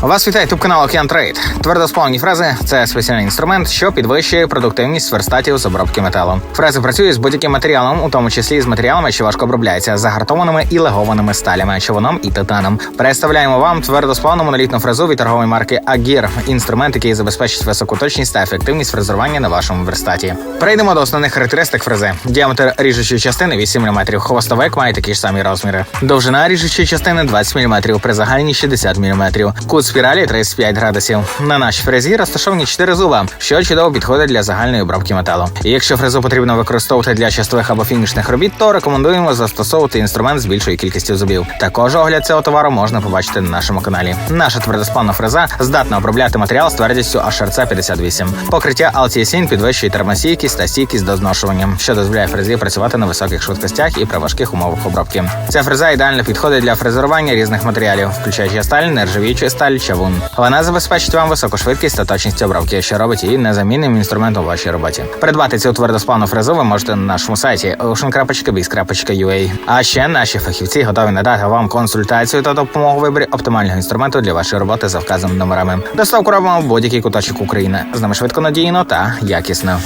Вас вітає туб канал Океан Трейд. Твердосплавні фрези це спеціальний інструмент, що підвищує продуктивність верстатів з обробки металу. Фрези працюють з будь-яким матеріалом, у тому числі з матеріалами, що важко обробляються, загартованими і легованими сталями, човуном і титаном. Представляємо вам твердосплавну монолітну фрезу від торгової марки Агір. Інструмент, який забезпечить високу точність та ефективність фрезерування на вашому верстаті. Перейдемо до основних характеристик фрези. Діаметр ріжучої частини 8 мм, хвостовик має такі ж самі розміри. Довжина ріжучої частини 20 мм, при загальній 60 мм. Кут спіралі 35 градусів. На нашій фрезі розташовані 4 зуба, що чудово підходить для загальної обробки металу. І якщо фрезу потрібно використовувати для частових або фінішних робіт, то рекомендуємо застосовувати інструмент з більшою кількістю зубів. Також огляд цього товару можна побачити на нашому каналі. Наша твердосплавна фреза здатна обробляти матеріал з твердістю HRC 58. Покриття Altiasin підвищує термостійкість та стійкість до зношування, що дозволяє фрезі працювати на високих швидкостях і при важких умовах обробки. Ця фреза ідеально підходить для фрезерування різних матеріалів, включаючи сталь, нержавіючу сталь, чавун. Вона забезпечить вам високу швидкість та точність обробки, що робить її незамінним інструментом у вашій роботі. Придбати цю твердосплавну фрезу ви можете на нашому сайті ocean.biz.ua. А ще наші фахівці готові надати вам консультацію та допомогу у виборі оптимального інструменту для вашої роботи за вказаними номерами. Доставку робимо в будь-який куточок України. З нами швидко надійно та якісно.